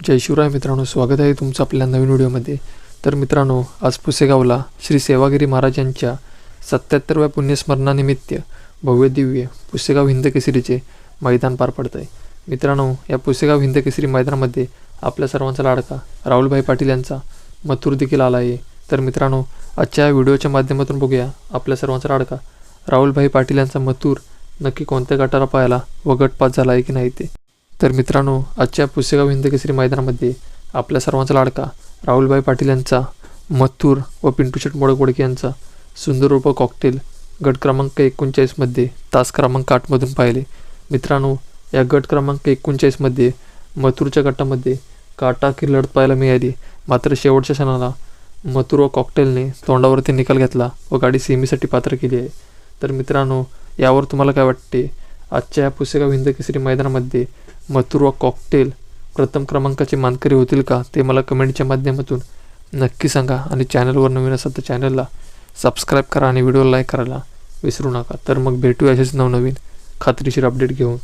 जय शिवराय मित्रांनो स्वागत आहे तुमचं आपल्या नवीन व्हिडिओमध्ये. तर मित्रांनो आज पुसेगावला श्री सेवागिरी महाराजांच्या सत्याहत्तरव्या पुण्यस्मरणानिमित्त भव्य दिव्य पुसेगाव हिंदकेसरीचे मैदान पार पडत आहे मित्रांनो या पुसेगाव हिंदकेसरी मैदानामध्ये आपल्या सर्वांचा लाडका राहुलभाई पाटील यांचा मथुर देखील आला आहे. तर मित्रांनो आजच्या या व्हिडिओच्या माध्यमातून बघूया आपल्या सर्वांचा लाडका राहुलभाई पाटील यांचा मथुर नक्की कोणत्या गटाला पाहायला व गटपात झाला आहे की नाही ते. तर मित्रांनो आजच्या पुसेगाव हिंद केसरी मैदानामध्ये आपल्या सर्वांचा लाडका राहुलभाई पाटील यांचा मथुर व पिंटू शेट मोडक यांचा सुंदर रूप कॉकटेल गट क्रमांक एकोणचाळीसमध्ये तास क्रमांक आठमधून पाहिले. मित्रांनो या गट क्रमांक एकोणचाळीसमध्ये मथुरच्या गटामध्ये काटाकी लढत पाहायला मिळाली. मात्र शेवटच्या क्षणाला मथुर व कॉकटेलने तोंडावरती निकाल घेतला व गाडी सेमीसाठी पात्र केली आहे. तर मित्रांनो यावर तुम्हाला काय वाटते? आजच्या या पुसेगाव हिंद केसरी मैदानामध्ये मथुरा कॉकटेल प्रथम क्रमांकाचे मानकरी होतील का ते मला कमेंटच्या माध्यमातून नक्की सांगा आणि चॅनलवर नवीन असाल तर चॅनलला सबस्क्राईब करा आणि व्हिडिओ लाईक करायला विसरू नका. तर मग भेटूया असेच नवनवीन खात्रीशीर अपडेट घेऊन.